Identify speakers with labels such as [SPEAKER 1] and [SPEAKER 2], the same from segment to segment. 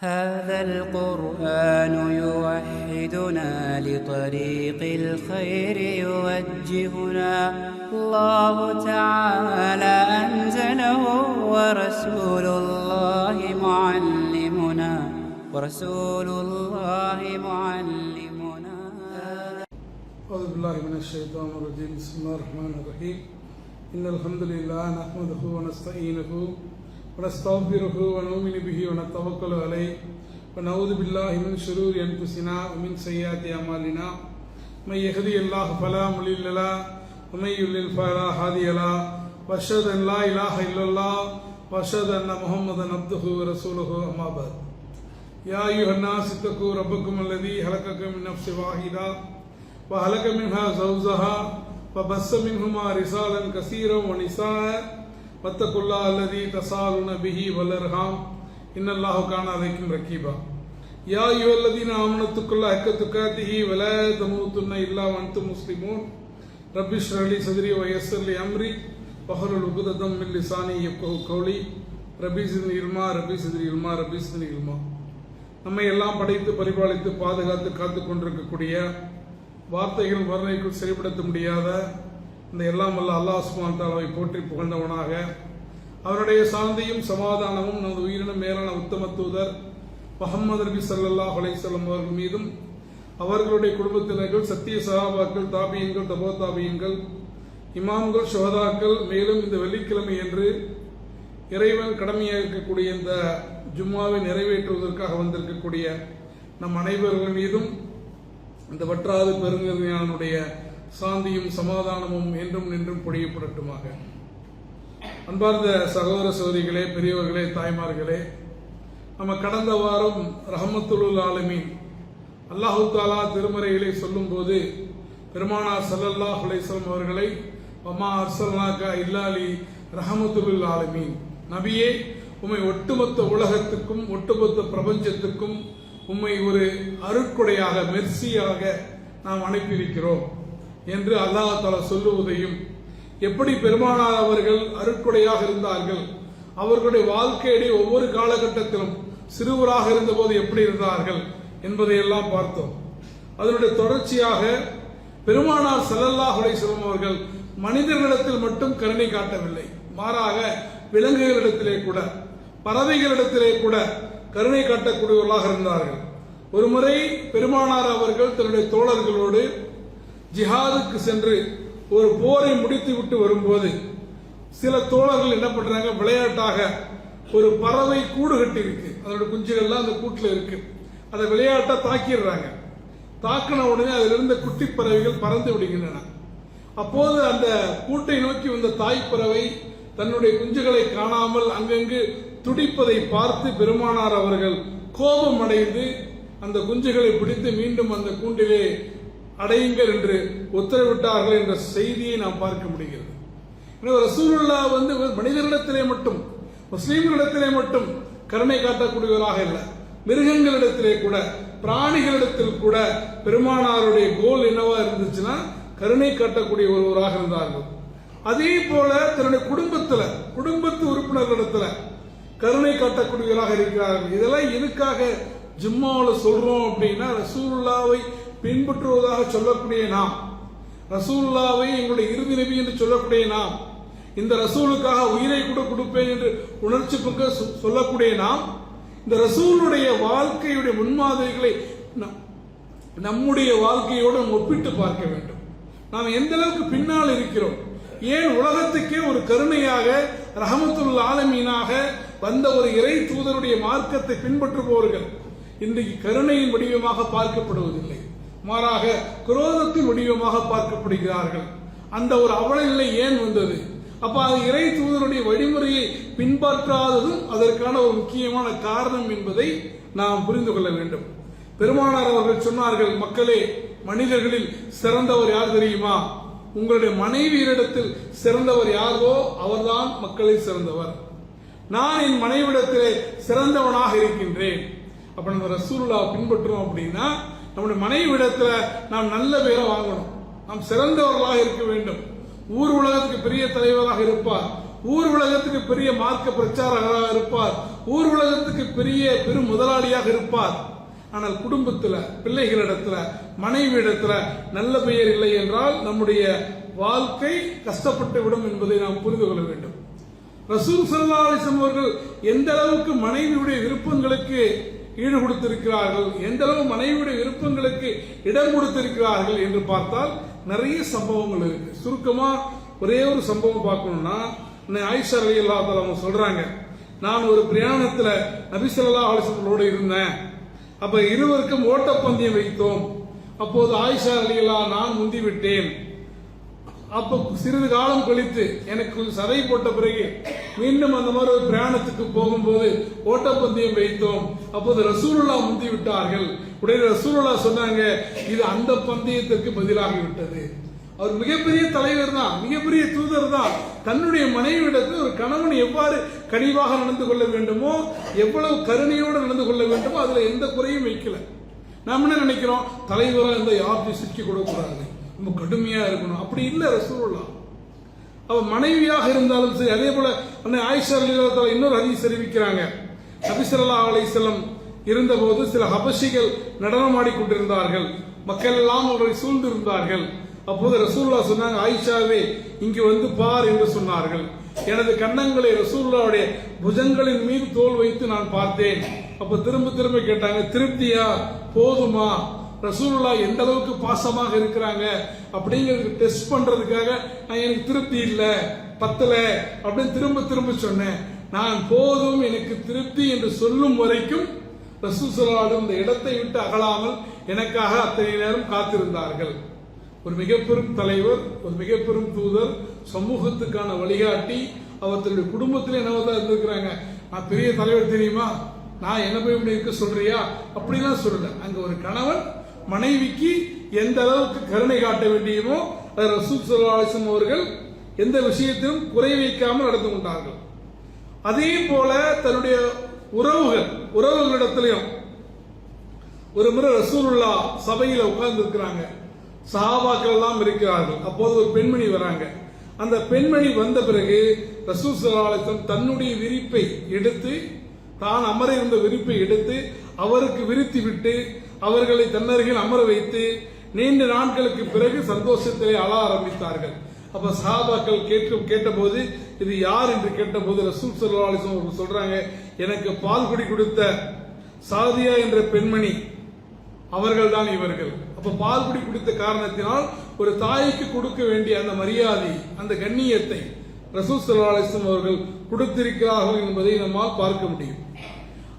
[SPEAKER 1] هذا القرآن يوحدنا لطريق الخير يوجهنا. الله تعالى أنزله ورسول الله معلمنا. ورسول الله معلمنا.
[SPEAKER 2] أعوذ بالله من الشيطان الرجيم. بسم الله الرحمن الرحيم. إن الحمد لله نحمده ونستعينه ونستغفره ونؤمن به ونتوكل عليه ونعوذ بالله من شرور أنفسنا ومن سيئات أعمالنا من يهدي الله فلا مضل له ومن يضلل فلا هادي له وأشهد أن لا إله إلا الله وأشهد أن محمدا عبده ورسوله أما بعد يا أيها الناس اتقوا ربكم الذي خلقكم من نفس واحدة وهلك منها زوجها وبث منهما رسالا كثيرا ونساء واتقوا الله الذي تساءلون به والارحام ان الله كان عليكم رقيبا يا ايها الذين امنوا اتقوا الله حق تقاته ولا تموتن الا وانتم مسلمون رب اشرح لي صدري ويسر لي امري واحلل عقدة من لساني يفقهوا قولي ரபி சிதனி இல்மா ரபி சிதனி இல்மா ரபி சிதனி இல்மா நம்மை எல்லாம் படைத்து பரிபாலித்து பாதுகாத்து காத்து கொண்டிருக்கக்கூடிய வார்த்தைகள் வர்ணைக்குள் சரிப்படுத்த முடியாத இந்த எல்லாம் வல்ல அல்லாஹ் சுப்ஹானஹு தாலாவை போற்றி புகழ்ந்தவனாக. அவருடைய சாந்தியும் சமாதானமும் நமது உயிரினும் மேலான உத்தம தூதர் முகமது நபி சல்லா அலைஹி அவர்கள் மீதும் அவர்களுடைய குடும்பத்தினர்கள் சத்திய சகாபாக்கள் தாபியங்கள் தபோ தாபியங்கள் இமாம்கள் சுகதாக்கள் மேலும் இந்த வெள்ளிக்கிழமை என்று இறைவன் கடமையாக இருக்கக்கூடிய இந்த ஜும்மாவை நிறைவேற்றுவதற்காக வந்திருக்கக்கூடிய நம் அனைவர்கள் மீதும் இந்த வற்றாது பெருங்கருணையானுடைய சாந்தியும் சமாதானமும் என்றும் நின்றும் பொழியப்படட்டுமாக. அன்பார்ந்த சகோதர சகோதரிகளே பெரியவர்களே தாய்மார்களே நம்ம கடந்த வாரம் ரஹமத்துல் ஆலமீன் அல்லாஹு தாலா திருமறைகளை சொல்லும்போது பெருமானார் சல்லல்லா அலைஹி அவர்களை அம்மா அர்சல்லாக்கா இல்லாலி ரஹமத்துல் ஆலமீன். நபியே உம்மை ஒட்டுமொத்த உலகத்துக்கும் ஒட்டுமொத்த பிரபஞ்சத்துக்கும் உம்மை ஒரு அருட்கொடையாக மெர்சியாக நாம் அனுப்பியிருக்கிறோம். என்று அல்லாஹ் தாலா சொல்லுவதையும் எப்படி பெருமானார் அவர்கள் அருட்கொடையாக இருந்தார்கள் அவர்களுடைய வாழ்க்கையுடைய ஒவ்வொரு காலகட்டத்திலும் சிறுவராக இருந்தபோது எப்படி இருந்தார்கள் என்பதை எல்லாம் பார்த்தோம். அதனுடைய தொடர்ச்சியாக பெருமானார் ஸல்லல்லாஹு அலைஹி அவர்கள் மனிதர்களிடத்தில் மட்டும் கருணை காட்டவில்லை. மாறாக விலங்குகளிடத்திலே கூட பறவைகளிடத்திலே கூட கருணை காட்டக்கூடியவர்களாக இருந்தார்கள். ஒருமுறை பெருமானார் அவர்கள் தன்னுடைய தோழர்களோடு ஜிஹாதுக்கு சென்று ஒரு போரை முடித்து விட்டு வரும்போது சில தோழர்கள் என்ன பண்றாங்க விளையாட்டாக ஒரு பறவை கூடு கட்டி இருக்கு அதோட குஞ்சுகள்லாம் அந்த கூட்டில் இருக்கு. அதை விளையாட்டா தாக்கிடுறாங்க. தாக்கின உடனே அதில் இருந்த குட்டி பறவைகள் பறந்து விடுகின்றன. அப்போது அந்த கூட்டை நோக்கி வந்த தாய் பறவை தன்னுடைய குஞ்சுகளை காணாமல் அங்கங்கு துடிப்பதை பார்த்து பெருமானார் அவர்கள் கோபம் அடைந்து அந்த குஞ்சுகளை பிடித்து மீண்டும் அந்த கூண்டிலே அடையுங்கள் என்று உத்தரவிட்டார்கள் என்ற செய்தியை நாம் பார்க்க முடிகிறது. எனவே ரசூலுல்லா வந்து மனிதர்களிடத்திலே மட்டும் முஸ்லீம்களிடத்திலே மட்டும் கருணை காட்டக்கூடியவராக இல்லை. மிருகங்களிடத்திலே கூட பிராணிகளிடத்தில் கூட பெருமானாருடைய கோல் என்னவா இருந்துச்சுன்னா கருணை காட்டக்கூடிய ஒருவராக இருந்தார்கள். அதே போல தன்னுடைய குடும்பத்தில் குடும்பத்து உறுப்பினர்களிடத்துல கருணை காட்டக்கூடியவராக இருக்கிறார்கள். இதெல்லாம் எதுக்காக ஜும்மாவில் சொல்றோம் அப்படின்னா ரசூலுல்லாவை பின்பற்றுவதாக சொல்லக்கூடிய நாம் ரசூல்லாவை எங்களுடைய இறுதி நபி என்று சொல்லக்கூடிய நாம் இந்த ரசூலுக்காக உயிரை கூட கொடுப்பேன் என்று உணர்ச்சி பொங்க சொல்லக்கூடிய நாம் இந்த ரசூலுடைய வாழ்க்கையுடைய முன்மாதிரிகளை நம்- நம்முடைய வாழ்க்கையோடு ஒப்பிட்டு பார்க்க வேண்டும். நாம் எந்த அளவுக்கு பின்னால் இருக்கிறோம்? ஏன் உலகத்துக்கே ஒரு கருணையாக ரஹமத்துல் ஆலமீனாக வந்த ஒரு இறை தூதருடைய மார்க்கத்தை பின்பற்றுபவர்கள் இன்றைக்கு கருணையின் வடிவமாக பார்க்கப்படுவதில்லை. மாறாக குரோதத்தின் வடிவமாக பார்க்கப்படுகிறார்கள். அந்த ஒரு அவலநிலை ஏன் வந்தது? அப்ப அது இறை தூதருடைய வழிமுறையை பின்பற்றாததும் அதற்கான ஒரு முக்கியமான காரணம் என்பதை நாம் புரிந்து கொள்ள வேண்டும். பெருமானார் அவர்கள் சொன்னார்கள் மக்களே மனிதர்களில் சிறந்தவர் யார் தெரியுமா? உங்களுடைய மனைவியரிடத்தில் சிறந்தவர் யாரோ அவர்தான் மக்களை சிறந்தவர். நான் என் மனைவிடத்திலே சிறந்தவனாக இருக்கின்றேன். அப்ப நம்ம ரசூல்லா பின்பற்றுறோம் அப்படின்னா நம்முடைய மனைவிடத்துல நாம் நல்ல பேரை வாங்கணும். நாம் சிறந்தவர்களாக இருக்க வேண்டும். ஊர் உலகத்துக்கு பெரிய தலைவராக இருப்பார். ஊர் உலகத்துக்கு பெரிய மார்க்க பிரச்சாரகராக இருப்பார். ஊர் உலகத்துக்கு பெரிய பெரும் முதலாளியாக இருப்பார். ஆனால் குடும்பத்தில் பிள்ளைகளிடத்துல மனைவி இடத்துல நல்ல பெயர் இல்லை என்றால் நம்முடைய வாழ்க்கை கஷ்டப்பட்டு விடும் என்பதை நாம் புரிந்து கொள்ள வேண்டும். ரசூல் சல்லா அலிஸ்லாம் அவர்கள் எந்த அளவுக்கு மனைவியுடைய விருப்பங்களுக்கு ஈடு கொடுத்திருக்கிறார்கள். எந்த அளவு மனைவியுடைய விருப்பங்களுக்கு இடம் கொடுத்திருக்கிறார்கள் என்று பார்த்தால் நிறைய சம்பவங்கள் இருக்கு. சுருக்கமா ஒரே ஒரு சம்பவம் பார்க்கணும்னா அன்னை ஆயிஷா அலி அல்லா அவங்க சொல்றாங்க. நான் ஒரு பிரயாணத்துல நபிசல்லா ஆலோசனோடு இருந்தேன். அப்ப இருவருக்கும் ஓட்டப்பந்தயம் வைத்தோம். அப்போது ஆயிஷா அலிகளா நான் முந்திவிட்டேன். அப்ப சிறிது காலம் கழித்து எனக்கு சதை போட்ட பிறகு மீண்டும் அந்த மாதிரி ஒரு பிரயாணத்துக்கு போகும்போது ஓட்டப்பந்தயம் வைத்தோம். அப்போது ரசூலுல்லா முந்தி விட்டார்கள். உடனே ரசூலுல்லா சொன்னாங்க இது அந்த பந்தயத்திற்கு பதிலாகி விட்டது. அவர் மிகப்பெரிய தலைவர் தான் மிகப்பெரிய தூதர் தான். தன்னுடைய மனைவியிடத்தில் ஒரு கணவன் எவ்வாறு கனிவாக நடந்து கொள்ள வேண்டுமோ எவ்வளவு கருணையோடு நடந்து கொள்ள வேண்டுமோ அதுல எந்த குறையும் வைக்கல. நாம என்ன நினைக்கிறோம்? தலைவராக இருந்தால் யாருக்கும் சிக்கி கொடுக்கூடாது ரொம்ப கடுமையாக இருக்கணும். அப்படி இல்லை ரசூலுல்லா அவள் மனைவியாக இருந்தாலும் சரி அதே போல அன்னை ஆயிஷா ரலியல்லாஹு இன்னொரு ஹதீஸ் அறிவிக்கிறாங்க நபி அலிசல்லம் இருந்தபோது சில ஹபஷிகள் நடனம் கொண்டிருந்தார்கள் மக்கள் எல்லாம் அவர்களை சூழ்ந்திருந்தார்கள். அப்போது ரசூல்லா சொன்னாங்க ஆயிஷாவே இங்கு வந்து பார் என்று சொன்னார்கள். எனது கண்ணங்களை ரசூல்லாவுடைய புஜங்களின் மீது தோல் வைத்து நான் பார்த்தேன். அப்ப திரும்ப திரும்ப கேட்டாங்க திருப்தியா? போதுமா? ரசூலுல்லா எந்த அளவுக்கு பாசமாக இருக்கிறாங்க அப்படிங்கிறது டெஸ்ட் பண்றதுக்காக நான் எனக்கு திருப்தி இல்லை பத்தல அப்படின்னு திரும்ப திரும்ப சொன்னேன். நான் போதும் எனக்கு திருப்தி என்று சொல்லும் வரைக்கும் ரசூசலாடும் இந்த இடத்தை விட்டு அகலாமல் எனக்காக அத்தனை நேரம் காத்திருந்தார்கள். ஒரு மிகப்பெரும் தலைவர் ஒரு மிகப்பெரும் தூதர் சமூகத்துக்கான வழிகாட்டி அவர் தன்னுடைய குடும்பத்திலே என்னவதான் இருந்திருக்கிறாங்க? நான் பெரிய தலைவர் தெரியுமா? நான் என்ன போய் இப்படி இருக்க சொல்றியா? அப்படிலாம் சொல்லல. அங்க ஒரு கணவன் மனைவிக்கு எந்த அளவுக்கு கருணை காட்ட வேண்டியமோ அது ரசூல் அவர்கள் எந்த விஷயத்திலும் குறை வைக்காமல் நடந்து கொண்டார்கள். அதே போல தன்னுடைய உறவுகள் உறவுகளிடத்திலையும் ஒரு முறை ரசூலுல்லா சபையில உட்கார்ந்து இருக்கிறாங்க சஹாபாக்கள் எல்லாம் இருக்கிறார்கள். அப்போது ஒரு பெண்மணி வராங்க. அந்த பெண்மணி வந்த பிறகு ரசூல் சலாஹம் தன்னுடைய விரிப்பை எடுத்து தான் அமர இருந்த விரிப்பை எடுத்து அவருக்கு விரித்து விட்டு அவர்களை தன்னருகில் அமர வைத்து நீண்ட நாட்களுக்கு பிறகு சந்தோஷத்திலே அழ ஆரம்பித்தார்கள். அப்ப சஹாபாக்கள் கேட்டு கேட்டபோது இது யார் என்று கேட்டபோது ரசூல் சல்லா அலிஸ்லாம் அவர்கள் சொல்றாங்க எனக்கு பால் குடி கொடுத்த சாதியா என்ற பெண்மணி அவர்கள் தான் இவர்கள். அப்ப பால் குடி குடித்த காரணத்தினால் ஒரு தாய்க்கு கொடுக்க வேண்டிய அந்த மரியாதை அந்த கண்ணியத்தை ரசூல் சல்லா அவர்கள் கொடுத்திருக்கிறார்கள் என்பதை நம்மால் பார்க்க முடியும்.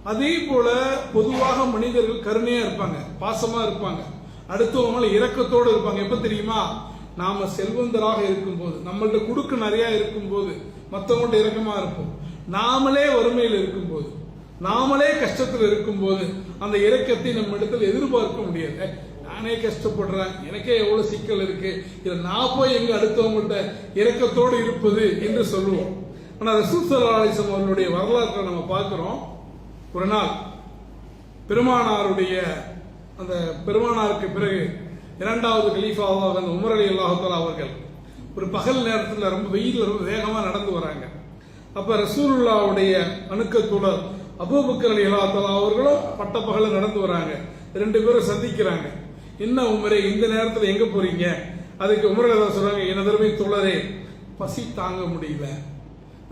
[SPEAKER 2] அதே போல பொதுவாக மனிதர்கள் கருணையா இருப்பாங்க பாசமா இருப்பாங்க. அடுத்தவங்க மேல இரக்கத்தோடு இருப்பாங்க. எப்ப தெரியுமா? நாம செல்வந்தராக இருக்கும்போது நம்மள்ட்ட குடுக்கு நிறைய இருக்கும்போது மத்தவங்கள்ட்ட இரக்கமா இருப்போம். நாமளே வறுமையில் இருக்கும்போது நாமளே கஷ்டத்தில் இருக்கும்போது அந்த இரக்கத்தை நம்ம இடத்துல எதிர்பார்க்க முடியாது. நானே கஷ்டப்படுறேன் எனக்கே எவ்வளவு சிக்கல் இருக்கு இதுல நான் போய் எங்க அடுத்தவங்கள்ட்ட இரக்கத்தோடு இருப்பது என்று சொல்லுவோம். ஆனா ரசூசலாசம் அவர்களுடைய வரலாற்றை நம்ம பார்க்கிறோம். ஒரு நாள் பெருமானாருடைய அந்த பெருமானாருக்கு பிறகு இரண்டாவது கலீஃபாவாக அந்த உமர் அலி அல்லாஹால அவர்கள் ஒரு பகல் நேரத்தில் ரொம்ப வெயில் ரொம்ப வேகமாக நடந்து வராங்க. அப்போ ரசூலுல்லாவுடைய அணுக்கத்துடன் அபூபக்கர் அலி அல்லாஹால அவர்களும் பட்ட பகல நடந்து வராங்க. ரெண்டு பேரும் சந்திக்கிறாங்க. என்ன உமரே இந்த நேரத்தில் எங்கே போறீங்க? அதுக்கு உமர் அலி சொல்றாங்க எனதருமை தோழரே பசி தாங்க முடியல.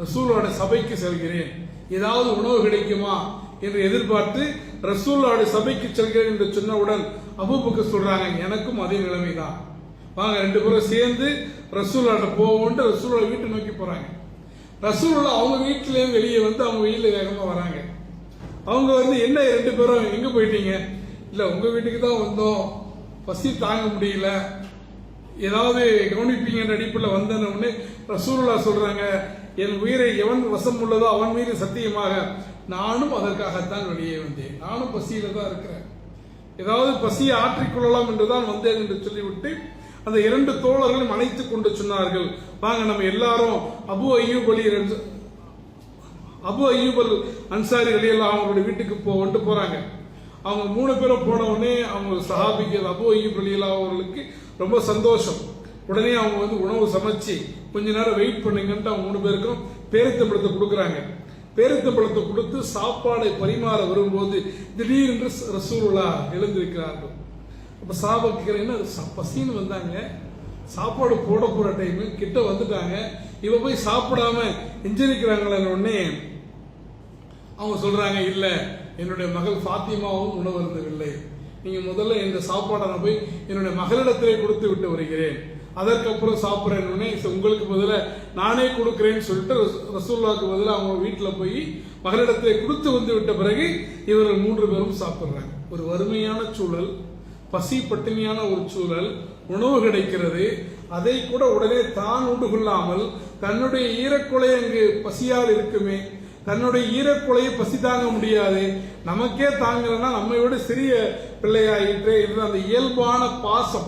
[SPEAKER 2] ரசூலோட சபைக்கு செல்கிறேன். ஏதாவது உணவு கிடைக்குமா? என்று எதிர்பார்த்து ரசூலோட சபைக்கு செல்கிறேன் என்று சொன்னவுடன் அபூபக்கர் சொல்றாங்க எனக்கும் அதே நிலைமைதான். வாங்க ரெண்டு பேரும் சேர்ந்து ரசூல்லாட்ட போவோன்ட்டு ரசூலோட வீட்டை நோக்கி போறாங்க. ரசூலோட அவங்க வீட்டிலேயும் வெளியே வந்து அவங்க வீட்டுல வேகமா வராங்க. அவங்க வந்து என்ன ரெண்டு பேரும் எங்க போயிட்டீங்க? இல்ல உங்க வீட்டுக்கு தான் வந்தோம். பசி தாங்க முடியல. ஏதாவது கவனிப்பீங்கன்ற அடிப்பில் வந்தன உடனே ரசூலுல்லா சொல்றாங்க என் உயிரை எவன் வசம் உள்ளதோ அவன் மீது சத்தியமாக நானும் அதற்காகத்தான் வெளியே வந்தேன். நானும் பசியில தான் இருக்கிறேன். ஏதாவது பசியை ஆற்றிக்கொள்ளலாம் என்றுதான் வந்தேன் என்று சொல்லிவிட்டு அந்த இரண்டு தோழர்களும் அணைத்துக் கொண்டு சொன்னார்கள் வாங்க நம்ம எல்லாரும் அபு ஐயூப் அலி ரன்ச- அபு ஐயூபல் அன்சாரி அலியெல்லாம் அவங்களுடைய வீட்டுக்கு போகன்ட்டு போறாங்க. அவங்க மூணு பேரும் போன உடனே அவங்க சஹாபிகள் அபு ஐயூப் அலியல்லா அவர்களுக்கு ரொம்ப சந்தோஷம். உடனே அவங்க வந்து உணவு சமைச்சு கொஞ்ச நேரம் வெயிட் பண்ணுங்கன்ட்டு அவங்க மூணு பேருக்கும் பேரித்தம்பழத்தை கொடுக்குறாங்க. பேரித்தம்பழத்தை கொடுத்து சாப்பாடை பரிமாற வரும்போது திடீரென்று ரசூலுல்லா எழுந்திருக்கிறார்கள். அப்ப சாபா என்ன? ச- பசின்னு வந்தாங்க. சாப்பாடு போட போற டைம் கிட்ட வந்துட்டாங்க. இவ போய் சாப்பிடாம எஞ்சரிக்கிறாங்களே உடனே அவங்க சொல்றாங்க இல்ல என்னுடைய மகள் ஃபாத்திமாவும் உணவருந்தவில்லை நீங்க முதல்ல இந்த சாப்பாடை நான் போய் என்னுடைய மகளிடத்திலே கொடுத்து விட்டு வருகிறேன். அதற்கப்புறம் சாப்பிட்றேன் உடனே உங்களுக்கு பதில நானே கொடுக்கிறேன்னு சொல்லிட்டு ரசூ- ரசூலுல்லாஹ்க்கு அவங்க வீட்டில் போய் மகளிடத்தை கொடுத்து வந்து விட்ட பிறகு இவர்கள் மூன்று பேரும் சாப்பிட்றாங்க. ஒரு வறுமையான சூழல் பசி பட்டினியான ஒரு சூழல் உணவு கிடைக்கிறது. அதை கூட உடனே தான் உண்டு கொள்ளாமல் தன்னுடைய ஈரக்குலை அங்கு பசியால் இருக்குமே தன்னுடைய ஈரக்குலையை பசி தாங்க முடியாது நமக்கே தாங்கலைன்னா நம்மை விட சிறிய பிள்ளையாயிற்றே என்று அந்த இயல்பான பாசம்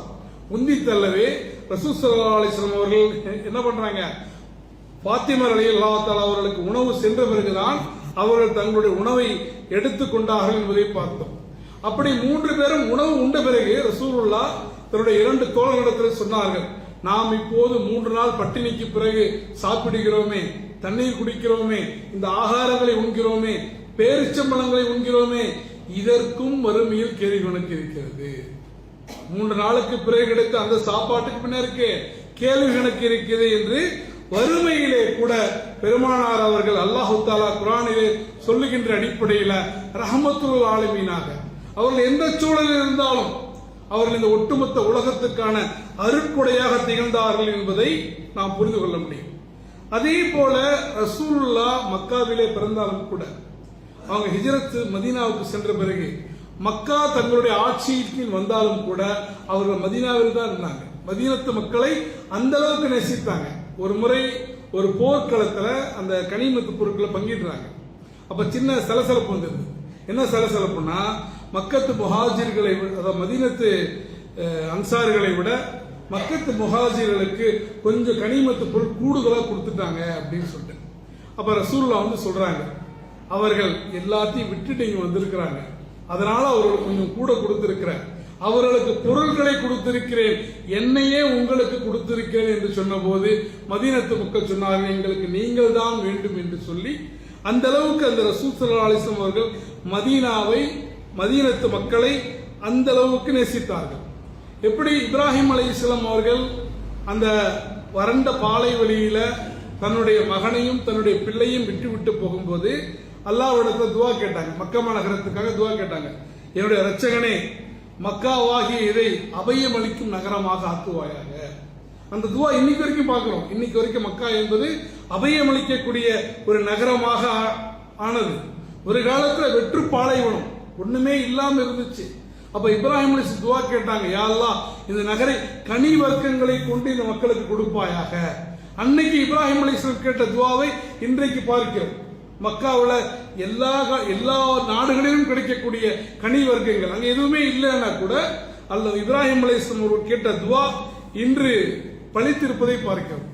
[SPEAKER 2] உந்தி தள்ளவே ரசூசல்லா அவர்கள் என்ன பண்றாங்க? பாத்திமர் அலி அல்லாத்தால் அவர்களுக்கு உணவு சென்ற பிறகுதான் அவர்கள் தங்களுடைய உணவை எடுத்துக்கொண்டார்கள் என்பதை பார்த்தோம். அப்படி மூன்று பேரும் உணவு உண்ட பிறகு ரசூலுல்லா தன்னுடைய இரண்டு தோழர்களிடத்தில் சொன்னார்கள் நாம் இப்போது மூன்று நாள் பட்டினிக்கு பிறகு சாப்பிடுகிறோமே தண்ணீர் குடிக்கிறோமே இந்த ஆகாரங்களை உண்கிறோமே பேரிச்சம்பழங்களை உண்கிறோமே இதற்கும் வறுமையில் கேள்வி கணக்கு இருக்கிறது. மூன்று நாளுக்கு பிறகு கிடைத்த அந்த சாப்பாட்டுக்கு பின்னருக்கு கேள்வி கணக்கு இருக்கிறது என்று வறுமையிலே கூட பெருமானார் அவர்கள் அல்லாஹு தாலா குரானிலே சொல்லுகின்ற அடிப்படையில ரஹமத்துல் ஆளுமீனாக அவர்கள் எந்த சூழலில் இருந்தாலும் அவர்கள் இந்த ஒட்டுமொத்த உலகத்துக்கான அருட்கொடையாக திகழ்ந்தார்கள் என்பதை நாம் புரிந்து கொள்ள முடியும். அதே போல ரசூலுல்லா மக்காவிலே பிறந்தாலும் கூட அவங்க ஹிஜரத் மதீனாவுக்கு சென்ற பிறகு மக்கா தங்களுடைய ஆட்சியின் வந்தாலும் கூட அவர்கள் மதீனாவில் தான் இருந்தாங்க. மதீனத்து மக்களை அந்த அளவுக்கு நேசித்தாங்க. ஒரு முறை ஒரு போர்க்களத்துல அந்த கனிமத்து பொருட்களை பங்கிடுறாங்க. அப்ப சின்ன சலசலப்பு வந்தது. என்ன சலசலப்புனா மக்கத்து முஹாஜிர்களை விட- அதாவது மதீனத்து அன்சார்களை விட மக்கத்து முஹாஜிர்களுக்கு கொஞ்சம் கனிமத்து பொருள் கூடுதலாக கொடுத்துட்டாங்க அப்படின்னு சொல்லிட்டு. அப்ப ரசூல்லா வந்து சொல்றாங்க. அவர்கள் எல்லாத்தையும் விட்டுட்டு இங்க வந்திருக்கிறாங்க. அதனால அவர்களுக்கு கொஞ்சம் கூட கொடுத்திருக்கிறேன். அவர்களுக்கு பொருள்களை கொடுத்திருக்கிறேன். என்னையே உங்களுக்கு கொடுத்திருக்கிறேன் என்று சொன்னபோது மதீனத்து மக்கள் சொன்னார்கள் எங்களுக்கு நீங்கள் தான் வேண்டும் என்று சொல்லி அந்த அளவுக்கு அந்த ரசூசலாலிசம் அவர்கள் மதீனாவை மதீனத்து மக்களை அந்த அளவுக்கு நேசித்தார்கள். எப்படி இப்ராஹிம் அலைஹிஸ்ஸலாம் அவர்கள் அந்த வறண்ட பாலை வழியில தன்னுடைய மகனையும் தன்னுடைய பிள்ளையும் விட்டுவிட்டு போகும்போது அல்லாஹ்விடத்துல துவா கேட்டாங்க. மக்கா நகரத்துக்காக துவா கேட்டாங்க. என்னுடைய ரச்சகனே மக்காவாகிய இதை அபயம் அளிக்கும் நகரமாக ஆக்குவாயாக. அந்த துவா இன்னைக்கு வரைக்கும் பார்க்கிறோம். இன்னைக்கு வரைக்கும் மக்கா என்பது அபயம் அளிக்கக்கூடிய ஒரு நகரமாக ஆ- ஆனது. ஒரு காலத்தில் வெற்று பாலைவனம் ஒண்ணுமே இல்லாம இருந்துச்சு. அப்ப இப்ராஹிம் அலிஸ் துவா கேட்டாங்க யா அல்லாஹ் இந்த நகரை கனி வர்க்கங்களை கொண்டு இந்த மக்களுக்கு கொடுப்பாயாக? அன்னைக்கு இப்ராஹிம் அலிஸ்லாம் கேட்ட துவாவை இன்றைக்கு பார்க்கிறோம். மக்காவில் எல்லா க- எல்லா நாடுகளிலும் கிடைக்கக்கூடிய கனி வர்க்கங்கள் அங்கே எதுவுமே இல்லைன்னா கூட அல்லது இப்ராஹிம் அலிஸ்லாம் ஒரு கேட்ட துவா இன்று பழித்திருப்பதை பார்க்கிறோம்.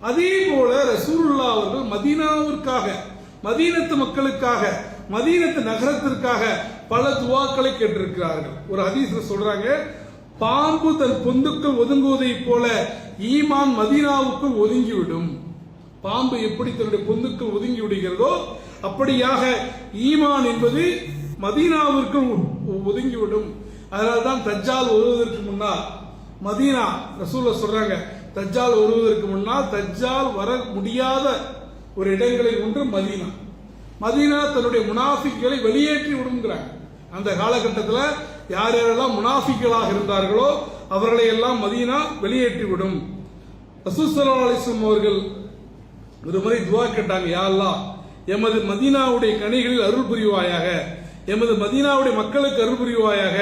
[SPEAKER 2] அதே போல ரசூலுல்லா அவர்கள் மதீனாவிற்காக மதீனத்து மக்களுக்காக மதீனத்து நகரத்திற்காக பல துவாக்களை கேட்டிருக்கிறார்கள். ஒரு ஹதீஸ்ல சொல்றாங்க பாம்பு தன் பொந்துக்குள் ஒதுங்குவதை போல ஈமான் மதீனாவுக்குள் ஒதுங்கிவிடும். பாம்பு எப்படி தன்னுடைய பொந்துக்குள் ஒதுங்கி விடுகிறதோ அப்படியாக ஈமான் என்பது மதீனாவிற்குள் ஒதுங்கிவிடும் அதனால்தான் தஜ்ஜால் வருவதற்கு முன்னால் மதீனா ரசூல சொல்றாங்க தஜ்ஜால் வருவதற்கு முன்னால் தஜ்ஜால் வர முடியாத ஒரு இடங்களில் ஒன்று மதீனா. மதீனா தன்னுடைய முனாஃபிக்களை வெளியேற்றி விடுங்கிறாங்க அந்த காலகட்டத்தில் யார் யாரெல்லாம் முனாஃபிக்களாக இருந்தார்களோ அவர்களை எல்லாம் மதீனா வெளியேற்றி விடும். ரசூசல்லா அலிஸ்லாம் அவர்கள் ஒரு முறை துவா கேட்டாங்க யாழ்லா எமது மதீனாவுடைய கனிகளில் அருள் புரிவாயாக எமது மதீனாவுடைய மக்களுக்கு அருள் புரிவாயாக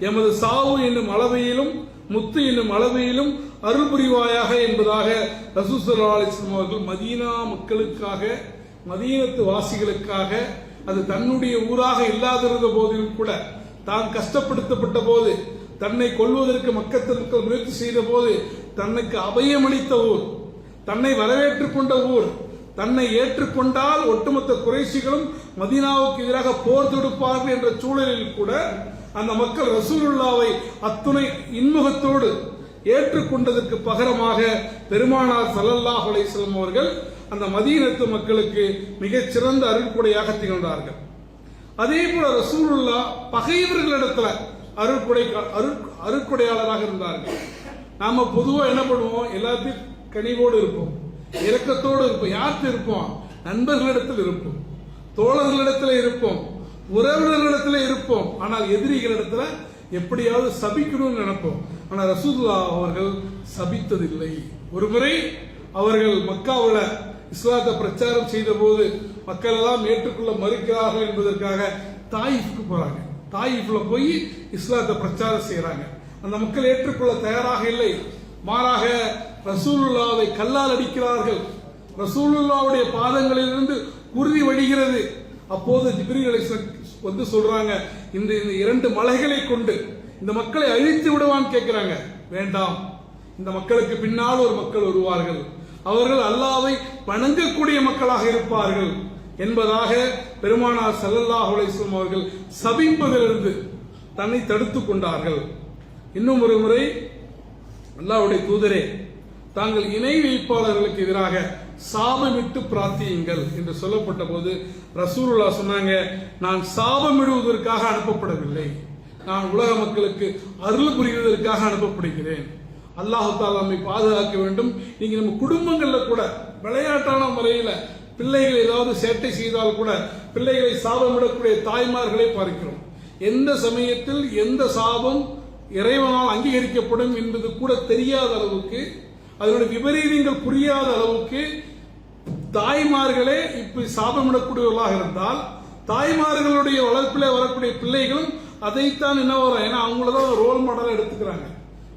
[SPEAKER 2] எமது சாவு என்னும் அளவையிலும் முத்து என்னும் அளவையிலும் அருள் புரிவாயாக என்பதாக ரசூசல்லா அலிஸ்லாம் அவர்கள் மதீனா மக்களுக்காக மதீனத்து வாசிகளுக்காக அது தன்னுடைய ஊராக இல்லாதிருந்த போதிலும் கூட தான் கஷ்டப்படுத்தப்பட்ட போது தன்னை கொள்வதற்கு மக்கத்து மக்கள் முயற்சி செய்த போது தன்னுக்கு அபயமளித்த ஊர் தன்னை வரவேற்றுக் கொண்ட ஊர் தன்னை ஏற்றுக்கொண்டால் ஒட்டுமொத்த குறைசிகளும் மதீனாவுக்கு எதிராக போர் தொடுப்பார்கள் என்ற சூழலில் கூட அந்த மக்கள் ரசூலுல்லாவை அத்துணை இன்முகத்தோடு ஏற்றுக்கொண்டதற்கு பகரமாக பெருமானார் சல்லல்லாஹ் அலைஹி அவர்கள் அந்த மதீனத்து மக்களுக்கு மிகச்சிறந்த அருள்கொடையாக திகழ்ந்தார்கள். அதே போல ரசூலுல்லா பகைவர்களிடத்துல அருள்கொடை அருள் அருள்கொடையாளராக இருந்தார்கள். நாம பொதுவா என்ன பண்ணுவோம்? எல்லாத்தையும் கனிவோடு இருப்போம். இரக்கத்தோடு இருப்போம். யார்கிட்ட இருப்போம்? நண்பர்களிடத்தில் இருப்போம். தோழர்களிடத்தில் இருப்போம். உறவினர்களிடத்தில் இருப்போம். ஆனால் எதிரிகளிடத்தில் எப்படியாவது சபிக்கணும்னு நினைப்போம். ஆனால் ரசூதுல்லா அவர்கள் சபித்ததில்லை. ஒரு முறை அவர்கள் மக்காவில் இஸ்லாத்தை பிரச்சாரம் செய்த போது மக்கள் எல்லாம் ஏற்றுக்கொள்ள மறுக்கிறார்கள் என்பதற்காக தாயிஃப்க்கு போறாங்க. தாயிஃப்ல போய் இஸ்லாத்தை பிரச்சாரம் செய்யறாங்க அந்த மக்கள் ஏற்றுக்கொள்ள தயாராக இல்லை. மாறாக ரசூலுல்லாவை கல்லால் அடிக்கிறார்கள். ரசூலுல்லாவுடைய பாதங்களிலிருந்து குருதி வழிகிறது. அப்போது ஜிப்ரீல் வந்து சொல்றாங்க இந்த இந்த இரண்டு மலைகளை கொண்டு இந்த மக்களை அழித்து விடுவான்னு கேட்கிறாங்க. வேண்டாம். இந்த மக்களுக்கு பின்னால் ஒரு மக்கள் வருவார்கள். அவர்கள் அல்லாவை வணங்கக்கூடிய மக்களாக இருப்பார்கள். என்பதாக பெருமானார் சல்லல்லாஹ் அலைஹி அவர்கள் சபிப்பதிலிருந்து தன்னை தடுத்துக் கொண்டார்கள். இன்னும் ஒரு முறை அல்லாஹ்வுடைய தூதரே தாங்கள் இணை வைப்பாளர்களுக்கு எதிராக சாபமிட்டு பிரார்த்தியுங்கள் என்று சொல்லப்பட்ட போது ரசூருல்லா சொன்னாங்க நான் சாபமிடுவதற்காக அனுப்பப்படவில்லை. நான் உலக மக்களுக்கு அருள் புரிவதற்காக அனுப்பப்படுகிறேன். அல்லாஹு நம்மை பாதுகாக்க வேண்டும். நீங்க நம்ம குடும்பங்கள்ல கூட விளையாட்டான முறையில பிள்ளைகள் ஏதாவது சேட்டை செய்தால் கூட பிள்ளைகளை சாபமிடக்கூடிய தாய்மார்களை பார்க்கிறோம். எந்த சமயத்தில் எந்த சாபம் இறைவனால் அங்கீகரிக்கப்படும் என்பது கூட தெரியாத அளவுக்கு அதனுடைய விபரீதங்கள் புரியாத அளவுக்கு தாய்மார்களே இப்படி சாபமிடக்கூடியவர்களாக இருந்தால் தாய்மார்களுடைய வளர்ப்பிலே வரக்கூடிய பிள்ளைகளும் அதைத்தான் என்ன வரும்? ஏன்னா அவங்கள தான் ரோல் மாடலாக எடுத்துக்கிறாங்க.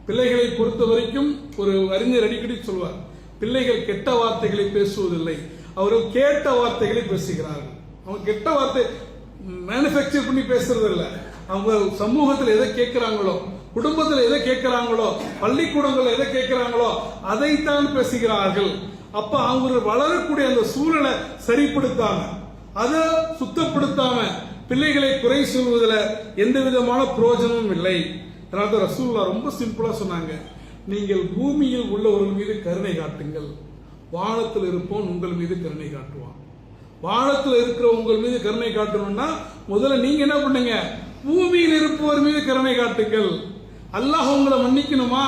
[SPEAKER 2] பிள்ளைகளை பொறுத்த வரைக்கும் ஒரு அறிஞர் அடிக்கடி சொல்வார் பிள்ளைகள் கெட்ட வார்த்தைகளை பேசுவதில்லை. அவர்கள் கேட்ட வார்த்தைகளை பேசுகிறார்கள். அவங்க கெட்ட வார்த்தை மேனுஃபேக்சர் பண்ணி பேசுறது இல்லை அவங்க சமூகத்தில் எதை கேட்கிறாங்களோ குடும்பத்தில் எதை கேட்கிறாங்களோ பள்ளிக்கூடங்கள் எதை கேட்கிறாங்களோ அதைத்தான் பேசுகிறார்கள். அப்ப அவங்க வளரக்கூடிய அந்த சூழலை சரிப்படுத்தாம அதை சுத்தப்படுத்தாம பிள்ளைகளை குறை சொல்வதில் எந்த விதமான பிரயோஜனமும் இல்லை. அதனால ரசூல்லா ரொம்ப சிம்பிளா சொன்னாங்க நீங்கள் பூமியில் உள்ளவர்கள் மீது கருணை காட்டுங்கள். வானத்தில் இருப்போன் உங்கள் மீது கருணை காட்டுவான். வானத்தில் இருக்கிற உங்கள் மீது கருணை காட்டணும்னா முதல்ல நீங்க என்ன பண்ணுங்க? பூமியில் இருப்பவர் மீது கருணை காட்டுங்கள். அல்லாஹ் உங்களை மன்னிக்கணுமா?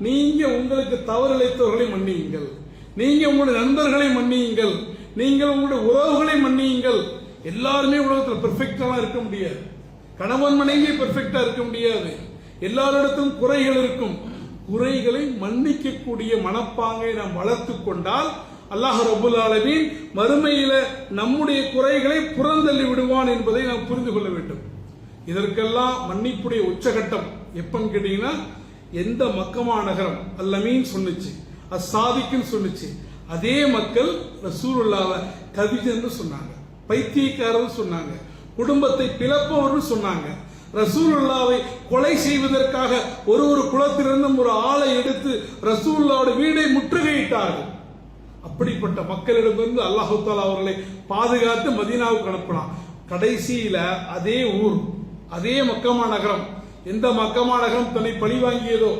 [SPEAKER 2] நீங்க உங்களுக்கு தவறிழைத்தவர்களை மன்னியுங்கள். நீங்க உங்களுடைய நண்பர்களை மன்னியுங்கள். நீங்கள் உங்களுடைய உறவுகளை மன்னியுங்கள். எல்லாருமே உலகத்தில் பெர்ஃபெக்டாலாம் இருக்க முடியாது. கணவன் மனைவி பெர்ஃபெக்டா இருக்க முடியாது. எல்லாரிடத்தும் குறைகள் இருக்கும். குறைகளை மன்னிக்கக்கூடிய மனப்பாங்கை நாம் வளர்த்து கொண்டால் அல்லாஹ் ரபுல் ஆலமீன் மறுமையில நம்முடைய குறைகளை புறந்தள்ளி விடுவான் என்பதை நாம் புரிந்து கொள்ள வேண்டும். இதற்கெல்லாம் மன்னிப்புடைய உச்சகட்டம். எப்பன்னு கேட்டீங்கன்னா எந்த மக்கமா நகரம்? அல்லமீன் சொன்னுச்சு. அசாதிக்குன்னு சொன்னுச்சு. அதே மக்கள் ரசூலுல்லாவை கவிஜன்னு சொன்னாங்க. பைத்தியக்காரர் சொன்னாங்க. குடும்பத்தை பிளப்பவர்னு சொன்னாங்க. ரசூலுல்லாவை கொலை செய்வதற்காக ஒரு ஒரு குளத்திலிருந்தும் ஒரு ஆளை எடுத்து ரசூல்லாவோட வீடை முற்றுகையிட்டார்கள். அப்படிப்பட்ட மக்களிடமிருந்து அல்லாஹு தாலா அவர்களை பாதுகாத்து மதீனாவுக்கு அனுப்பலாம். கடைசியில அதே ஊர் அதே மக்கமா நகரம். எந்த மக்கமா நகரம் தன்னை பழி வாங்கியதோ?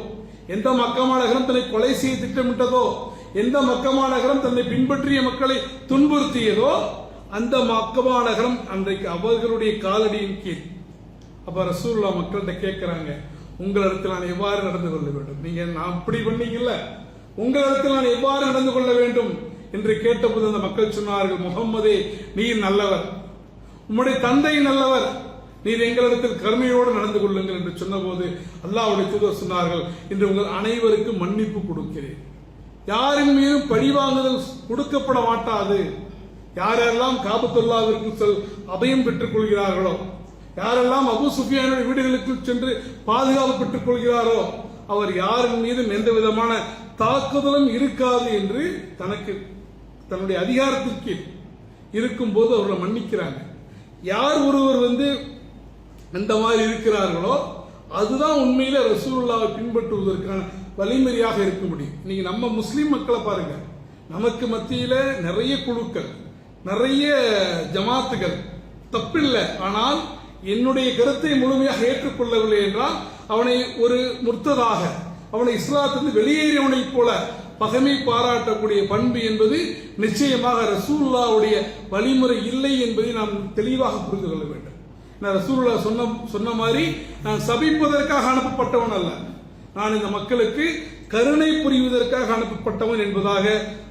[SPEAKER 2] எந்த மக்கமா நகரம் தன்னை கொலை செய்ய திட்டமிட்டதோ? எந்த மக்கமா நகரம் தன்னை பின்பற்றிய மக்களை துன்புறுத்தியதோ? அந்த மக்கமா நகரம் அன்றைக்கு அவர்களுடைய காலடியின் கீழ். அப்ப ரசூல்லா மக்கள்கிட்ட கேட்கிறாங்க உங்களிடத்தில் நான் எவ்வாறு நடந்து கொள்ள வேண்டும்? நீங்க நான் அப்படி பண்ணீங்கல்ல? உங்களிடத்தில் நான் எவ்வாறு நடந்து கொள்ள வேண்டும்? என்று கேட்டபோது அந்த மக்கள் சொன்னார்கள் முகம்மதே நீ நல்லவர். உம்முடைய தந்தை நல்லவர். நீர் எங்களிடத்தில் கருமையோடு நடந்து கொள்ளுங்கள் என்று சொன்னபோது அல்லாவுடைய தூதர் சொன்னார்கள் இன்று உங்கள் அனைவருக்கும் மன்னிப்பு கொடுக்கிறேன். யாரின் மீதும் பழிவாங்குதல் கொடுக்கப்பட மாட்டாது. யாரெல்லாம் காபத்துல்லாவிற்கு சொல் அபயம் பெற்றுக் கொள்கிறார்களோ யாரெல்லாம் அபு சுஃபியானுடைய வீடுகளுக்கு சென்று பாதுகாப்பு பெற்றுக் கொள்கிறாரோ அவர் யாரின் மீதும் எந்த விதமான தாக்குதலும் இருக்காது என்று தனக்கு தன்னுடைய அதிகாரத்திற்கு இருக்கும் போது அவர்களை மன்னிக்கிறாங்க. யார் ஒருவர் வந்து எந்த மாதிரி இருக்கிறார்களோ அதுதான் உண்மையில ரசூல்லாவை பின்பற்றுவதற்கான வழிமுறையாக இருக்க முடியும். நீங்க நம்ம முஸ்லீம் மக்களை பாருங்க. நமக்கு மத்தியில நிறைய குழுக்கள் நிறைய ஜமாத்துகள். தப்பில்லை. ஆனால் என்னுடைய கருத்தை முழுமையாக ஏற்றுக்கொள்ளவில்லை என்றால் அவனை ஒரு முர்த்ததாக அவனை இஸ்லாத்திலிருந்து வெளியேறியவனைப் போல பகைமை பாராட்டக்கூடிய பண்பு என்பது நிச்சயமாக ரசூல்லாவுடைய வழிமுறை இல்லை என்பதை நாம் தெளிவாக புரிந்து கொள்ள வேண்டும். நான் ரசூலுல்லா சொன்ன சொன்ன மாதிரி நான் சபிப்பதற்காக அனுப்பப்பட்டவன் அல்ல. நான் இந்த மக்களுக்கு கருணை புரிவதற்காக அனுப்பப்பட்டவன் என்பதாக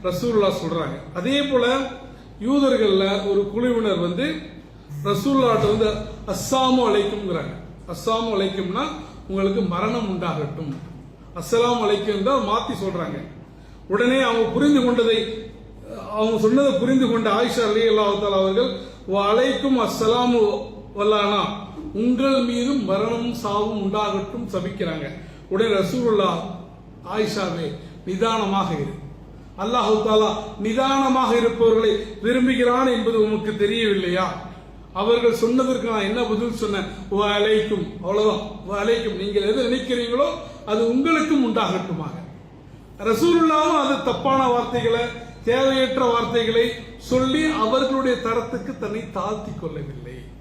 [SPEAKER 2] ரசூல்லா சொல்றாங்க. அதே போல யூதர்கள்ல ஒரு குழுவினர் வந்து ரசூல்லாட்ட வந்து அஸ்ஸாமு அழைக்கும்ங்கிறாங்க அஸ்ஸாமு அலைக்கும்னா உங்களுக்கு மரணம் உண்டாகட்டும். அஸ்ஸலாம் அழைக்கும் தான் மாத்தி சொல்றாங்க. உடனே அவங்க புரிந்து கொண்டதை அவங்க சொன்னதை புரிந்து கொண்ட ஆயிஷா அலி அல்லாஹால அவர்கள் அழைக்கும் அலைக்கும் அஸ்ஸலாமு வல்லானா உங்கள் மீதும் மரணமும் சாவும் உண்டாகட்டும் சபிக்கிறாங்க. உடனே ரசூலுல்லா ஆயிஷாவே நிதானமாக இரு. அல்லாஹு தாலா நிதானமாக இருப்பவர்களை விரும்புகிறான் என்பது உமக்கு தெரியவில்லையா? அவர்கள் சொன்னதற்கு நான் என்ன பதில் சொன்னேன்? "வ அலைக்கும் அவ்வளவுதான். "வ அலைக்கும் நீங்கள் எது நினைக்கிறீங்களோ அது உங்களுக்கும் உண்டாகட்டுமாக. ரசூலுல்லாவும் அது தப்பான வார்த்தைகளை தேவையற்ற வார்த்தைகளை சொல்லி அவர்களுடைய தரத்துக்கு தன்னை தாழ்த்தி கொள்ளவில்லை.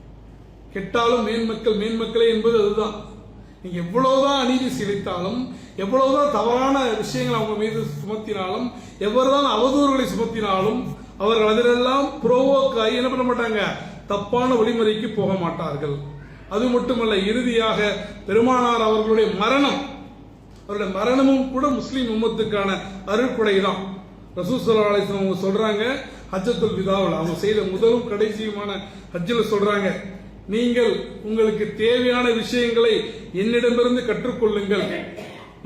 [SPEAKER 2] கெட்டாலும் மேன்மக்கள் மேன்மக்களே என்பது அதுதான். நீங்க எவ்வளவுதான் அநீதி சிலைத்தாலும் எவ்வளவுதான் தவறான விஷயங்கள் அவங்க மீது சுமத்தினாலும் எவ்வளவுதான் அவதூறுகளை சுமத்தினாலும் அவர்கள் அதிலெல்லாம் புரோவோக்காய் என்ன பண்ண மாட்டாங்க? தப்பான வழிமுறைக்கு போக மாட்டார்கள். அது மட்டுமல்ல இறுதியாக பெருமானார் அவர்களுடைய மரணம் அவருடைய மரணமும் கூட முஸ்லீம் உம்மத்துக்கான அருள்குடை தான் ரசூசல்லா அவங்க சொல்றாங்க ஹஜ்ஜத்துல் விதாவில். அவங்க செய்த முதலும் கடைசியுமான ஹஜ்ஜில் சொல்றாங்க நீங்கள் உங்களுக்கு தேவையான விஷயங்களை என்னிடமிருந்து கற்றுக்கொள்ளுங்கள்.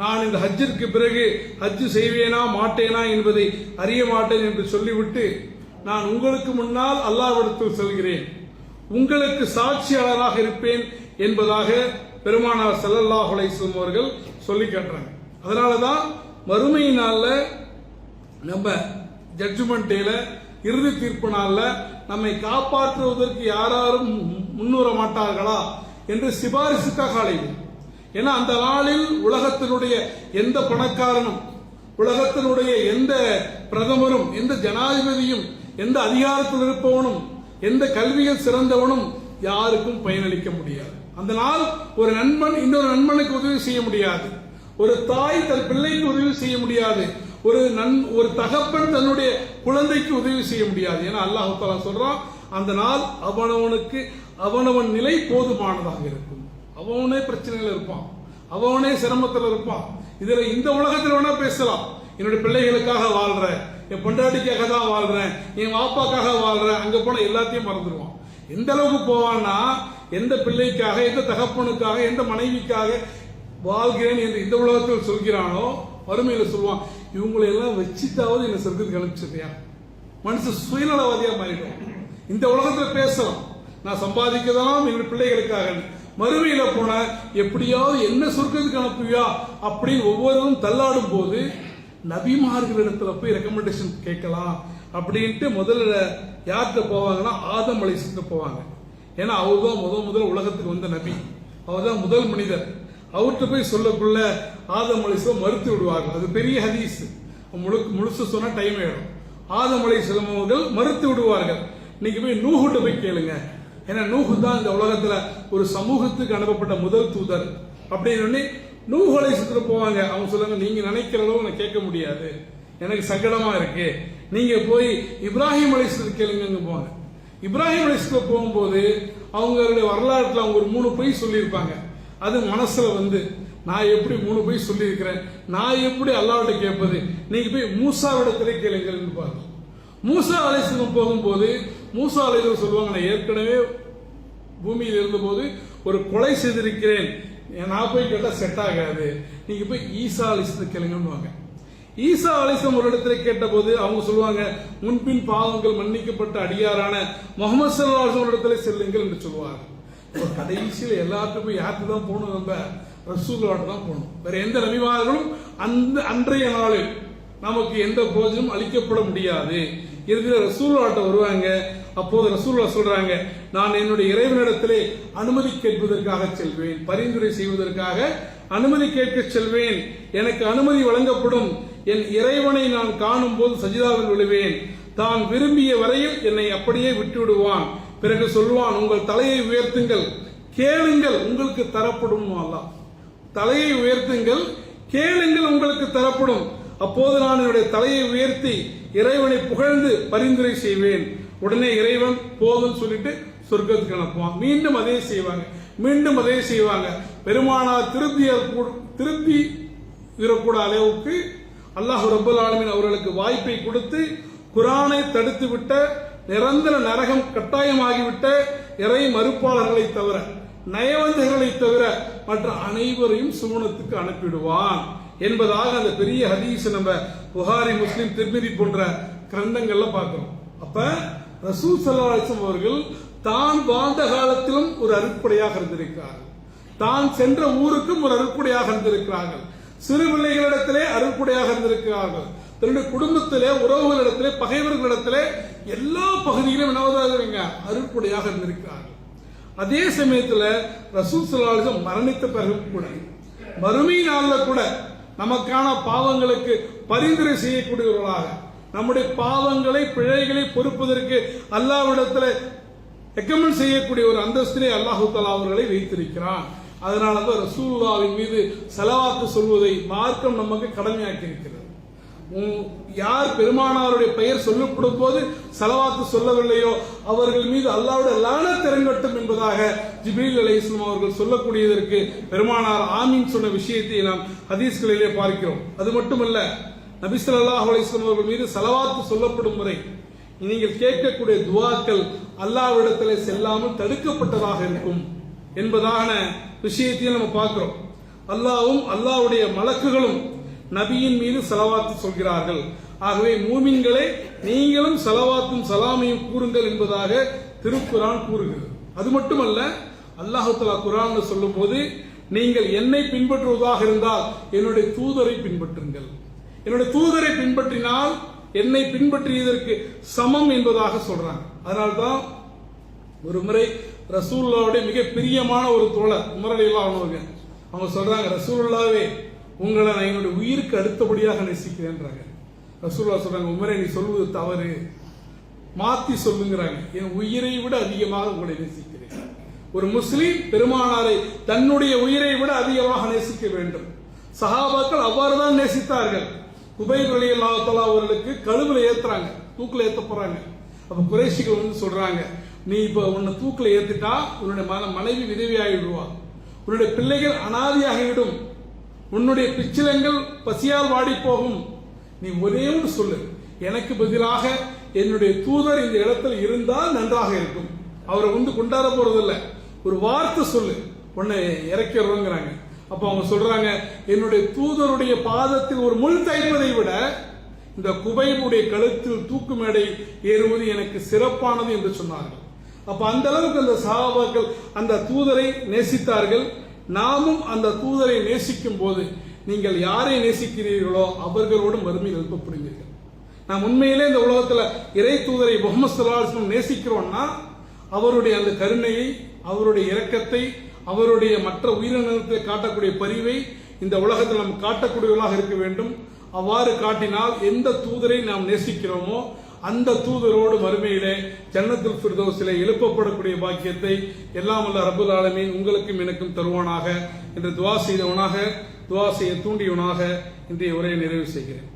[SPEAKER 2] நான் இந்த ஹஜ்ஜிற்கு பிறகு ஹஜ்ஜு செய்வேனா மாட்டேனா என்பதை அறிய மாட்டேன் என்று சொல்லிவிட்டு நான் உங்களுக்கு முன்னால் அல்லாவிடத்தில் செல்கிறேன். உங்களுக்கு சாட்சியாளராக இருப்பேன் என்பதாக பெருமானார் ஸல்லல்லாஹு அலைஹி அவர்கள் சொல்லி காட்டுறாங்க. அதனாலதான் மறுமை நாளில் நம்ம ஜட்ஜ்மெண்ட் டேல இறுதி தீர்ப்பு நாளில் நம்மை காப்பாற்றுவதற்கு யாராரும் முன்வர மாட்டார்களா என்று சிபாரிசுக்காக அழைக்கும் ஏன்னா அந்த நாளில் உலகத்தினுடைய எந்த பணக்காரனும் உலகத்தினுடைய எந்த பிரதமரும் எந்த ஜனாதிபதியும் எந்த அதிகாரத்தில் இருப்பவனும் எந்த கல்வியில் சிறந்தவனும் யாருக்கும் பயனளிக்க முடியாது. அந்த நாள் ஒரு நண்பன் இன்னொரு நண்பனுக்கு உதவி செய்ய முடியாது. ஒரு தாய் தன் பிள்ளைக்கு உதவி செய்ய முடியாது. ஒரு நன் ஒரு தகப்பன் தன்னுடைய குழந்தைக்கு உதவி செய்ய முடியாது. ஏன்னா அல்லாஹ் சொல்றான் அந்த நாள் அவனவனுக்கு அவனவன் நிலை போதுமானதாக இருக்கும். அவனே பிரச்சனையில இருப்பான். அவனே சிரமத்தில் இருப்பான். இதுல இந்த உலகத்தில் வேணா பேசலாம். என்னுடைய பிள்ளைகளுக்காக வாழ்றேன். என் பொண்டாட்டிக்காக தான் வாழ்றேன். என் வாப்பாக்காக வாழ்றேன். அங்க போன எல்லாத்தையும் மறந்துடுவான். எந்த அளவுக்கு போவான்னா எந்த பிள்ளைக்காக எந்த தகப்பனுக்காக எந்த மனைவிக்காக வாழ்கிறேன் என்று இந்த உலகத்தில் சொல்கிறானோ வறுமையில சொல்லுவான் இவங்களை எல்லாம் வச்சுட்டாவது என்ன சொர்க்கத்துக்கு அனுப்பிச்சிருக்கியா? மனுஷன் சுயநலவாதியா மாறிடும். இந்த உலகத்தில் பேசலாம் நான் சம்பாதிக்கதான் எங்கள் பிள்ளைகளுக்காக. மறுமையில போன எப்படியாவது என்ன சொர்க்கத்துக்கு அனுப்புவியா அப்படின்னு ஒவ்வொருவரும் தள்ளாடும் போது நபிமார்களிடத்துல போய் ரெக்கமெண்டேஷன் கேட்கலாம் அப்படின்ட்டு முதல்ல யார்கிட்ட போவாங்கன்னா ஆதம் அலிசுக்கு போவாங்க. ஏன்னா அவர் தான் முதல் முதல் உலகத்துக்கு வந்த நபி. அவர் தான் முதல் மனிதர். அவர்கிட்ட போய் சொல்லக்குள்ள ஆதம் அலிஸ்லாம் மறுத்து விடுவார்கள். அது பெரிய ஹதீஸ். முழு முழுசு சொன்னா டைம் ஆயிடும். ஆதம் அலிஸ்லாம் அவர்கள் மறுத்து விடுவார்கள். இன்னைக்கு போய் நூகுட்ட போய் கேளுங்க. ஏன்னா நூகு தான் இந்த உலகத்துல ஒரு சமூகத்துக்கு அனுப்பப்பட்ட முதல் தூதர். அப்படின்னு உடனே நூஹு போவாங்க. அவங்க சொல்லுங்க நீங்க நினைக்கிற அளவு நான் கேட்க முடியாது. எனக்கு சங்கடமா இருக்கு. நீங்க போய் இப்ராஹிம் அலிஸ்வர் கேளுங்க போவாங்க இப்ராஹிம் அலிஸ்வர் போகும்போது அவங்களுடைய வரலாற்றுல அவங்க ஒரு மூணு பொய் சொல்லியிருப்பாங்க. அது மனசுல வந்து நான் எப்படி மூணு பொய் சொல்லியிருக்கிறேன்? நான் எப்படி அல்லாவிட்ட கேட்பது? நீங்க போய் மூசாவிடத்திலே கேளுங்கள்னு பாருங்க. மூசா அலிஸ்லம் போகும்போது மூசா அலிஸ்லம் சொல்லுவாங்க நான் ஏற்கனவே பூமியில் இருந்தபோது ஒரு கொலை செய்திருக்கிறேன். நான் போய் கேட்டால் செட் ஆகாது. நீங்கள் போய் ஈசா அலிசத்தை கேளுங்கன்னு ஈசா அலிசம் ஒரு இடத்துல கேட்டபோது அவங்க சொல்லுவாங்க முன்பின் பாவங்கள் மன்னிக்கப்பட்ட அடியாரான முகமது சல்லாஹ் ஒரு இடத்துல செல்லுங்கள் என்று சொல்லுவாங்க. இப்ப கடைசியில் எல்லாத்துக்கும் போய் யாருக்கு தான் போகணும் நம்ம? ரசூலோட தான் போகணும். வேற எந்த நபிமார்களும் அந்த அன்றைய நாளில் நமக்கு எந்த போஜனும் அளிக்கப்பட முடியாது. இறுதியில் ரசூல்லாட்ட வருவாங்க. அப்போது ரசூல்லா சொல்றாங்க நான் என்னுடைய இறைவனிடத்திலே அனுமதி கேட்பதற்காக செல்வேன் பரிந்துரை செய்வதற்காக அனுமதி கேட்க செல்வேன் எனக்கு அனுமதி வழங்கப்படும் என் இறைவனை நான் காணும் போது சஜிதாவில் விழுவேன் தான் விரும்பிய வரையில் என்னை அப்படியே விட்டு விடுவான் பிறகு சொல்வான் உங்கள் தலையை உயர்த்துங்கள் கேளுங்கள் உங்களுக்கு தரப்படும் அல்லாஹ். தலையை உயர்த்துங்கள் கேளுங்கள் உங்களுக்கு தரப்படும். அப்போது நான் என்னுடைய தலையை உயர்த்தி இறைவனை புகழ்ந்து பரிந்துரை செய்வேன். உடனே இறைவன் போதும்னு சொல்லிட்டு சொர்க்கத்துக்கு அனுப்புவான். மீண்டும் அதே செய்வாங்க. மீண்டும் அதே செய்வாங்க. பெருமானார் திருப்தி திருப்தி விடக்கூட அளவுக்கு அல்லாஹ் ரபுல் ஆலமின் அவர்களுக்கு வாய்ப்பை கொடுத்து குரானை தடுத்து விட்ட நிரந்தர நரகம் கட்டாயமாகிவிட்ட இறை மறுப்பாளர்களை தவிர நயவந்தர்களை தவிர மற்ற அனைவரையும் சுமணத்துக்கு அனுப்பிடுவான் என்பதாக அந்த பெரிய ஹதீஸ் நம்ம புகாரி முஸ்லிம் திருமதி போன்ற கிரந்தங்கள்ல பார்க்கிறோம். அப்ப ரசூல் சல்லாசம் அவர்கள் தான் வாழ்ந்த காலத்திலும் ஒரு அருட்படையாக இருந்திருக்கிறார்கள். தான் சென்ற ஊருக்கும் ஒரு அருப்படையாக இருந்திருக்கிறார்கள். சிறு பிள்ளைகளிடத்திலே அருட்படையாக இருந்திருக்கிறார்கள். தன்னுடைய குடும்பத்திலே உறவுகளிடத்திலே பகைவர்களிடத்திலே எல்லா பகுதியிலும் என்னவதாக அருட்படையாக இருந்திருக்கிறார்கள். அதே சமயத்தில் ரசூல் சல்லாசம் மரணித்த பிறகு கூட மறுமை நாளில் கூட நமக்கான பாவங்களுக்கு பரிந்துரை செய்யக்கூடியவர்களாக நம்முடைய பாவங்களை பிழைகளை பொறுப்பதற்கு அல்லாவிடத்தில் ரெக்கமெண்ட் செய்யக்கூடிய ஒரு அந்தஸ்திலே அல்லாஹு தலா அவர்களை வைத்திருக்கிறான். அதனால தான் ரசூல்லாவின் மீது செலவாக்கு சொல்வதை மார்க்கம் நமக்கு கடமையாக்கி இருக்கிறது யார் பெருமானாருடைய பெயர் சொல்லப்படும் போது செலவாக்கு சொல்லவில்லையோ அவர்கள் மீது அல்லாவுடைய லான திறங்கட்டும் என்பதாக ஜிபீல் அலி இஸ்லாம் அவர்கள் சொல்லக்கூடியதற்கு பெருமானார் ஆமீன் சொன்ன விஷயத்தை நாம் ஹதீஸ்களிலே பார்க்கிறோம். அது மட்டுமல்ல நபிசல்லாஹ் அலிஸ்லாம் அவர்கள் மீது செலவாத்து சொல்லப்படும் முறை நீங்கள் கேட்கக்கூடிய துவாக்கள் அல்லாவிடத்தில் செல்லாமல் தடுக்கப்பட்டதாக இருக்கும் என்பதான விஷயத்தையும் நம்ம பார்க்கிறோம். அல்லாவும் அல்லாவுடைய மலக்குகளும் நபியின் மீது செலவாத்து சொல்கிறார்கள். ஆகவே மூமின்களை நீங்களும் செலவாத்தும் சலாமையும் கூறுங்கள் என்பதாக திருக்குரான் கூறுகிறது. அது மட்டுமல்ல அல்லாஹு தலா குரான் சொல்லும் போது நீங்கள் என்னை பின்பற்றுவதாக இருந்தால் என்னுடைய தூதரை பின்பற்றுங்கள். என்னுடைய தூதரை பின்பற்றினால் என்னை பின்பற்றியதற்கு சமம் என்பதாக சொல்றாங்க. அதனால்தான் ஒரு முறை ரசூல்லாவுடைய மிக பிரியமான ஒரு தோழர் உமரடியெல்லாம் அவங்க அவங்க சொல்றாங்க ரசூல்லாவே உங்களை நான் என்னுடைய உயிருக்கு அடுத்தபடியாக நேசிக்கிறேன்றாங்க. ரசூல்லா சொல்றாங்க உமரை நீ சொல்வது தவறு. மாத்தி சொல்லுங்கிறாங்க. என் உயிரை விட அதிகமாக உங்களை நேசிக்கிறேன். ஒரு முஸ்லீம் பெருமானாரை தன்னுடைய உயிரை விட அதிகமாக நேசிக்க வேண்டும். சஹாபாக்கள் அவ்வாறுதான் நேசித்தார்கள். குபைர் அலி அல்லாஹலா அவர்களுக்கு கழுவுல ஏத்துறாங்க தூக்கில் ஏத்த போறாங்க. அப்ப குறைசிகள் வந்து சொல்றாங்க நீ இப்ப உன்னை தூக்கில் ஏத்துட்டா உன்னுடைய மன மனைவி விதவி ஆகிடுவா உன்னுடைய பிள்ளைகள் அனாதியாகிவிடும். உன்னுடைய பிச்சிலங்கள் பசியால் வாடி போகும் நீ ஒரே ஒன்று சொல்லு எனக்கு பதிலாக என்னுடைய தூதர் இந்த இடத்துல இருந்தால் நன்றாக இருக்கும். அவரை வந்து கொண்டாட போறதில்லை. ஒரு வார்த்தை சொல்லு உன்னை இறக்கிறோங்கிறாங்க. அப்ப அவங்க சொல்றாங்க என்னுடைய தூதருடைய பாதத்தில் ஒரு முள் தைப்பதை விட இந்த குபைபுடைய கழுத்தில் தூக்கு மேடை ஏறுவது எனக்கு சிறப்பானது என்று சொன்னார்கள். அப்ப அந்த அளவுக்கு அந்த சகாபாக்கள் அந்த தூதரை நேசித்தார்கள். நாமும் அந்த தூதரை நேசிக்கும் போது நீங்கள் யாரை நேசிக்கிறீர்களோ அவர்களோடு வறுமை எழுப்பப்படுவீர்கள். நாம் உண்மையிலே இந்த உலகத்தில் இறை தூதரை முகமது நேசிக்கிறோம்னா அவருடைய அந்த கருணையை அவருடைய இரக்கத்தை அவருடைய மற்ற உயிரினத்தை காட்டக்கூடிய பரிவை இந்த உலகத்தில் நாம் காட்டக்கூடியவர்களாக இருக்க வேண்டும். அவ்வாறு காட்டினால் எந்த தூதரை நாம் நேசிக்கிறோமோ அந்த தூதரோடு மறுமையிலே ஜன்னத்தில் சிலை எழுப்பப்படக்கூடிய பாக்கியத்தை எல்லாம் அல்ல ரபுல் ஆலமீன் உங்களுக்கும் எனக்கும் தருவானாக. என்று துவா செய்தவனாக துவா செய்ய தூண்டியவனாக இன்றைய உரையை நிறைவு செய்கிறேன்.